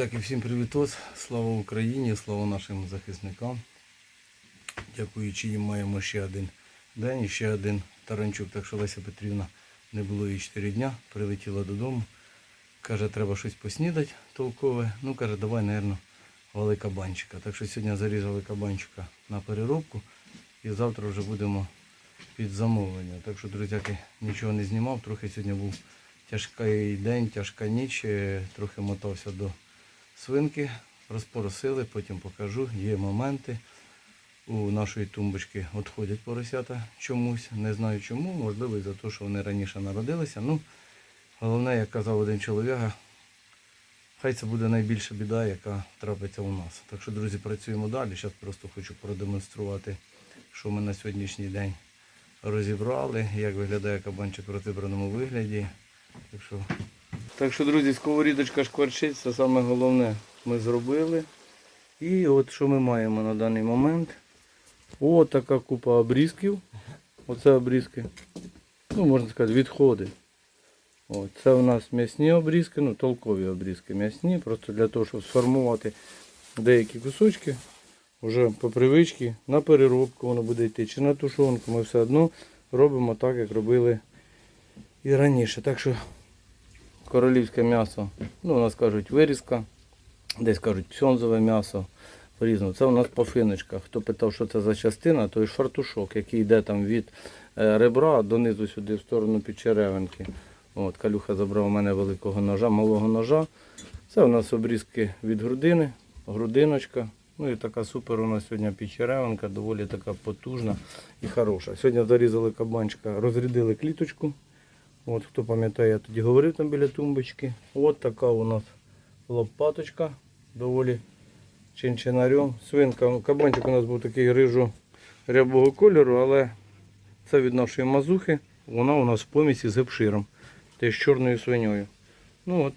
Друзяки, всім привітос. Слава Україні, слава нашим захисникам. Дякуючи їм маємо ще один день і ще один таранчук. Так що Леся Петрівна не було її 4 дня, прилетіла додому. Каже, треба щось поснідати толкове. Ну, каже, давай, напевно, вали кабанчика. Так що сьогодні зарізали кабанчика на переробку і завтра вже будемо під замовлення. Так що, друзяки, нічого не знімав. Трохи сьогодні був тяжкий день, тяжка ніч. е, Трохи мотався до свинки, розпоросили, потім покажу. Є моменти. У нашої тумбочки відходять поросята чомусь. Не знаю чому, можливо, і за те, що вони раніше народилися. Ну, головне, як казав один чоловіка, хай це буде найбільша біда, яка трапиться у нас. Так що, друзі, працюємо далі. Зараз просто хочу продемонструвати, що ми на сьогоднішній день розібрали, як виглядає кабанчик в розібраному вигляді. Так що, так що друзі, сковорідочка шкварчить, це саме головне ми зробили. І от що ми маємо на даний момент. О, така купа обрізків. Оце обрізки. Ну, можна сказати, відходи. От, це у нас м'ясні обрізки, ну толкові обрізки м'ясні, просто для того, щоб сформувати деякі кусочки. Вже по привичці на переробку воно буде йти чи на тушонку. Ми все одно робимо так, як робили і раніше. Так що королівське м'ясо, ну у нас кажуть вирізка, десь кажуть псьонзове м'ясо. По-різному. Це у нас пофиночка. Хто питав, що це за частина, то і фартушок, який йде там від е, ребра донизу сюди в сторону підчеревинки. От, Калюха забрав у мене великого ножа, малого ножа. Це у нас обрізки від грудини, грудиночка. Ну і така супер у нас сьогодні підчеревинка, доволі така потужна і хороша. Сьогодні зарізали кабанчика, розрядили кліточку. От, хто пам'ятає, я тоді говорив там біля тумбочки. От така у нас лопаточка, доволі чинчинарем. Свинка, кабанчик у нас був такий рижу рябого кольору, але це від нашої мазухи. Вона у нас в помісі з епширом, та з чорною свиньою. Ну от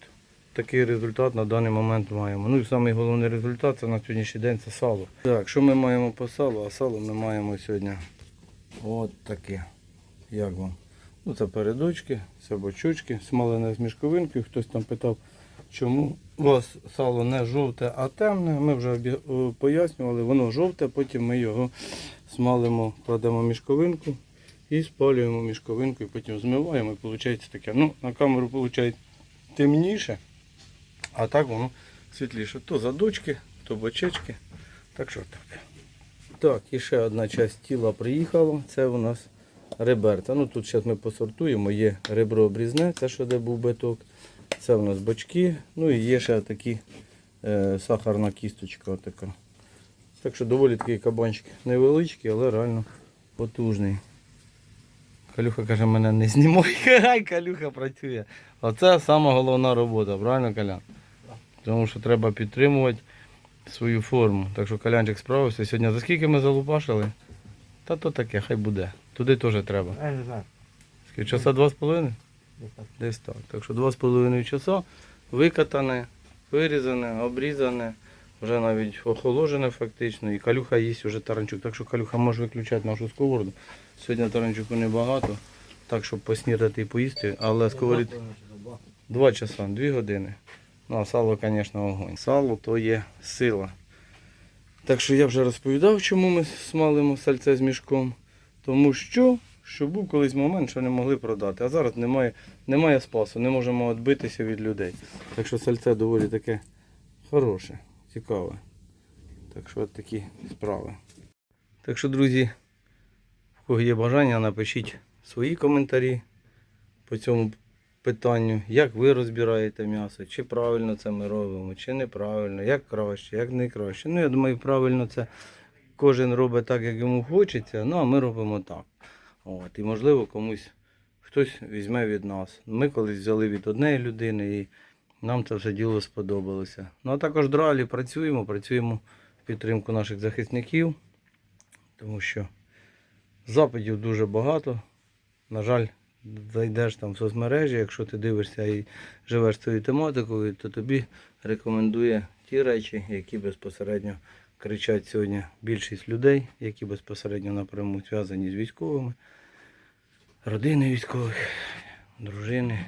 такий результат на даний момент маємо. Ну і самий головний результат це на сьогоднішній день це сало. Так, що ми маємо по салу? А сало ми маємо сьогодні от таке. Як вам? Ну це передочки, це бочочки, смалене з мішковинкою. Хтось там питав, чому у вас сало не жовте, а темне. Ми вже е, пояснювали, воно жовте, потім ми його смалимо, кладемо в мішковинку і спалюємо мішковинку, і потім змиваємо і виходить таке. Ну, на камеру виходить темніше, а так воно світліше. То задочки, то бочечки. Так що так. Так, і ще одна частина тіла приїхала. Це у нас реберта. Ну тут зараз ми посортуємо. Є ребро обрізне, це що де був биток. Це у нас бочки. Ну і є ще такі е, сахарна кісточка. Отака. Так що доволі такий кабанчик невеличкий, але реально потужний. Калюха каже, мене не знімай. Хай Калюха працює. Оце сама головна робота, правильно, Колян? Тому що треба підтримувати свою форму. Так що Колянчик справився. Сьогодні за скільки ми залупашили? Та то таке, хай буде. Туди теж треба. Я не знаю. Скільки, часа два з половиною? десь так. Так. Що два з половиною часа викатане, вирізане, обрізане, вже навіть охолоджене фактично. І калюха їсть вже таранчук. Так що калюха може виключати нашу сковороду. Сьогодні таранчуку небагато, так щоб поснідати і поїсти, але сковорід два часа, дві години. Ну а сало, звісно, огонь. Сало то є сила. Так що я вже розповідав, чому ми смалимо сальце з мішком. Тому що, що був колись момент, що не могли продати. А зараз немає, немає спасу, не можемо відбитися від людей. Так що сальце доволі таке хороше, цікаве. Так що от такі справи. Так що, друзі, в кого є бажання, напишіть свої коментарі по цьому питанню, як ви розбираєте м'ясо, чи правильно це ми робимо, чи неправильно, як краще, як не краще. Ну, я думаю, правильно це кожен робить так, як йому хочеться, ну а ми робимо так. От, і можливо комусь хтось візьме від нас. Ми колись взяли від однієї людини і нам це все діло сподобалося. Ну а також далі працюємо, працюємо в підтримку наших захисників, тому що запитів дуже багато. На жаль, зайдеш там в соцмережі, якщо ти дивишся і живеш цією тематикою, то тобі рекомендує ті речі, які безпосередньо кричать сьогодні більшість людей, які безпосередньо напряму зв'язані з військовими, родини військових, дружини.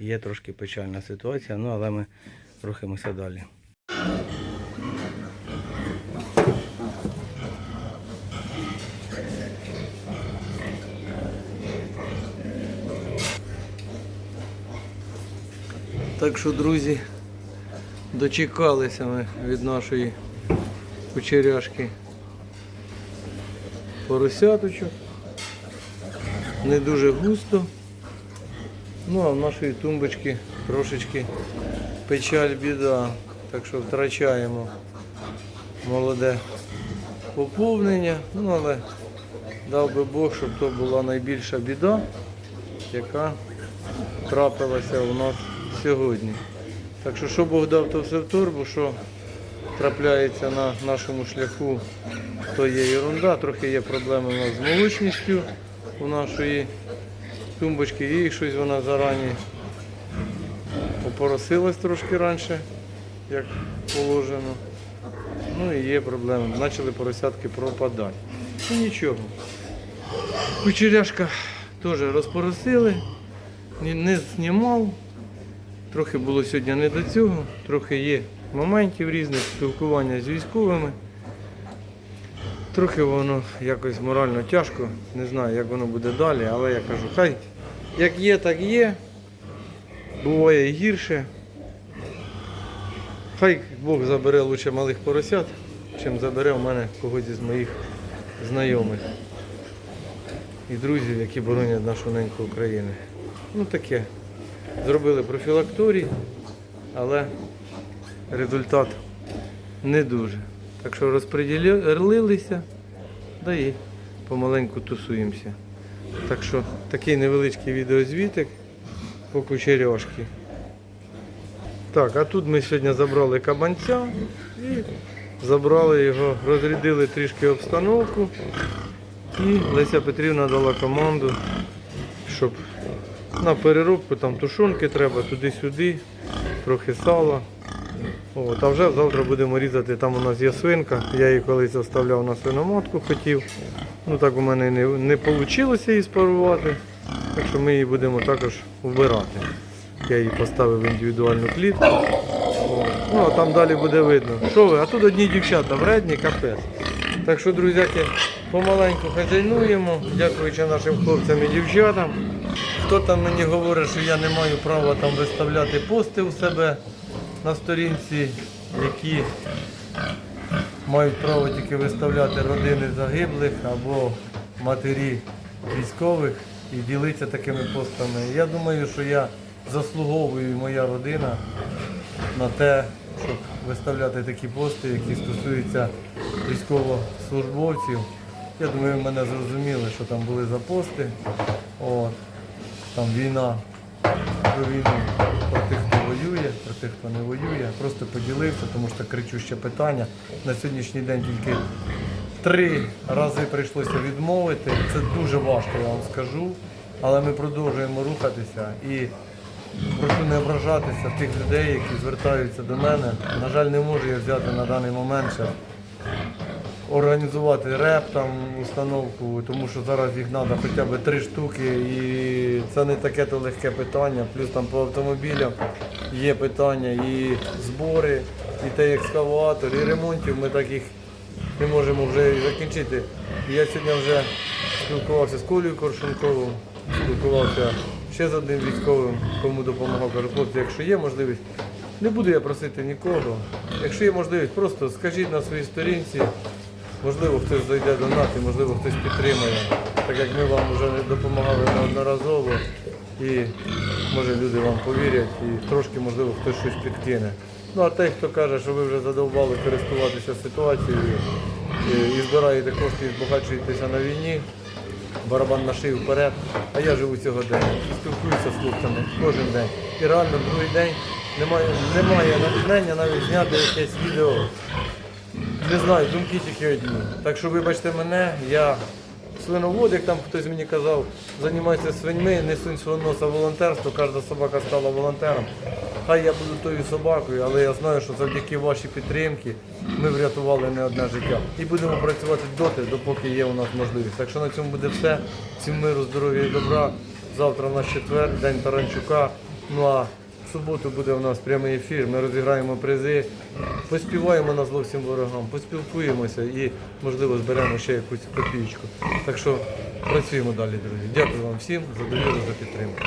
Є трошки печальна ситуація, ну але ми рухаємося далі. Так що, друзі, дочекалися ми від нашої кучеряшки поросяточок. Не дуже густо. Ну а в нашої тумбочки трошечки печаль біда. Так що втрачаємо молоде поповнення. Ну але дав би Бог, щоб то була найбільша біда, яка трапилася у нас сьогодні. Так що, що Бог дав, то все в торбу, що трапляється на нашому шляху, то є ерунда. Трохи є проблеми у нас з молочністю у нашої тумбочки і щось вона зарані опоросилась трошки раніше, як положено. Ну і є проблеми. Почали поросятки пропадати. Ну нічого. Кучеряшка теж розпоросили, не знімав. Трохи було сьогодні не до цього, трохи є моментів різних спілкування з військовими. Трохи воно якось морально тяжко, не знаю, як воно буде далі, але я кажу, хай як є, так є. Буває і гірше. Хай Бог забере лучше малих поросят, чим забере у мене когось із моїх знайомих і друзів, які боронять нашу неньку України. Ну таке. Зробили профілакторій, але результат не дуже. Так що розподілилися, да і помаленьку тусуємося. Так що такий невеличкий відеозвітик по кучеряшки. Так, а тут ми сьогодні забрали кабанця і забрали його, розрядили трішки обстановку. І Леся Петрівна дала команду, щоб на переробку там тушонки треба туди-сюди, трохи сала. От, а вже завтра будемо різати, там у нас є свинка, я її колись оставляв на свиноматку, хотів. Ну так у мене не, не вийшло її спарувати, так що ми її будемо також вбирати. Я її поставив в індивідуальну клітку. Ну а там далі буде видно. Що ви? А тут одні дівчата, вредні, капець. Так що, друзяки, помаленьку хазяйнуємо, дякуючи нашим хлопцям і дівчатам. Хто там мені говорить, що я не маю права там виставляти пости у себе на сторінці, які мають право тільки виставляти родини загиблих або матері військових і ділитися такими постами. Я думаю, що я заслуговую і моя родина на те, щоб виставляти такі пости, які стосуються військовослужбовців. Я думаю, мене зрозуміли, що там були за пости. От. Там війна про війну про тих, хто воює, про тих, хто не воює. Просто поділився, тому що кричуще питання. На сьогоднішній день тільки три рази прийшлося відмовити. Це дуже важко, я вам скажу. Але ми продовжуємо рухатися і прошу не ображатися тих людей, які звертаються до мене. На жаль, не можу я взяти на даний момент ще організувати реп там установку, тому що зараз їх треба хоча б три штуки і це не таке то легке питання. Плюс там по автомобілям є питання і збори, і той екскаватор, і ремонтів. Ми так їх не можемо вже і закінчити. Я сьогодні вже спілкувався з Колею Коршунковим, спілкувався ще з одним військовим, кому допомагав. Кажу, хлопці, якщо є можливість, не буду я просити нікого. Якщо є можливість, просто скажіть на своїй сторінці. Можливо, хтось зайде до нас і можливо хтось підтримає, так як ми вам вже допомагали неодноразово і може люди вам повірять і трошки можливо хтось щось підкине. Ну а той, хто каже, що ви вже задовбали користуватися ситуацією і, і збираєте кошти і збагачуєтеся на війні, барабан на шию вперед, а я живу сьогодення. І спілкуюся з хлопцями кожен день. І реально другий день немає, немає натхнення навіть зняти якесь відео. Не знаю, думки тільки одні. Так що вибачте мене, я свиновод, як там хтось мені казав, займайся свиньми, не сунь свого носа волонтерство, кожна собака стала волонтером. Хай я буду тою собакою, але я знаю, що завдяки вашій підтримці ми врятували не одне життя. І будемо працювати доти, допоки є у нас можливість. Так що на цьому буде все. Всім миру, здоров'я і добра. Завтра у нас четвер, день Таранчука. Ну а Суботу буде у нас прямий ефір. Ми розіграємо призи, поспіваємо на зло всім ворогам, поспілкуємося і, можливо, зберемо ще якусь копійку. Так що працюємо далі, друзі. Дякую вам всім за довіру, за підтримку.